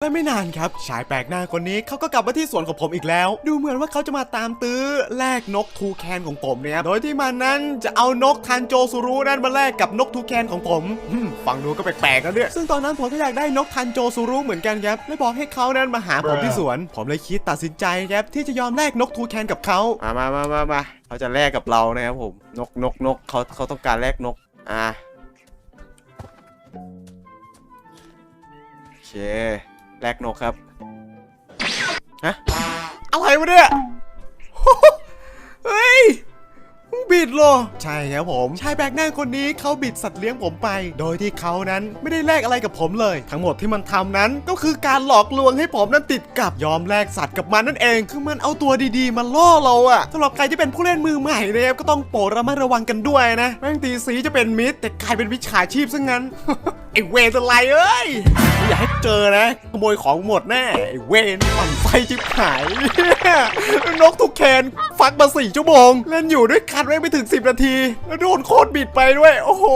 และไม่นานครับ ชายแปลกหน้าคนนี้เขาก็กลับมาที่สวนของผมอีกแล้ว ดูเหมือนว่าเขาจะมาตามตื้อแลกนกทูแคนของผมเนี่ยโดยที่มันนั้นจะเอานกทันโจซูรุนั้นมาแลกกับนกทูแคนของผมฟังดูก็แปลกๆนะเนี่ยซึ่งตอนนั้นผมก็อยากได้นกทันโจซูรุเหมือนกันครับเลยบอกให้เขานั้นมาหาผมที่สวน ผมเลยคิดตัดสินใจครับที่จะยอมแลกนกทูแคนกับเขามามามามามาเขาจะแลกกับเรานะครับผมนกนกนกเขาเขาต้องการแลกนกอ่าโอเค แลกนกครับ ฮะ อะไรวะเนี่ย เฮ้ยบิดเหรอ ใช่ครับผมชายแบกหน้าคนนี้เขาบิดสัตว์เลี้ยงผมไป โดยที่เขานั้นไม่ได้แลกอะไรกับผมเลย ทั้งหมดที่มันทำนั้นก็คือการหลอกลวงให้ผมนั้นติดกับยอมแลกสัตว์กับมันนั่นเอง คือมันเอาตัวดีๆ มาล่อเราอะสำหรับใครที่เป็นผู้เล่นมือใหม่นะครับก็ต้องโปรดระมัดระวังกันด้วยนะแม่งตีสีจะเป็นมิตรแต่กลายเป็นวิชาชีพซะงั้นไอเวนอะไรเอ้ยไม่อยากให้เจอนะขโมยของหมดแน่ไอ้เวนปั่นไฟจิบหาย นกทุกแคนฟักมาสี่ชั่วโมง เล่นอยู่ด้วยคันไม่ไปถึง 10 นาที แล้วโดนโคตรบิดไปด้วย โอ้โห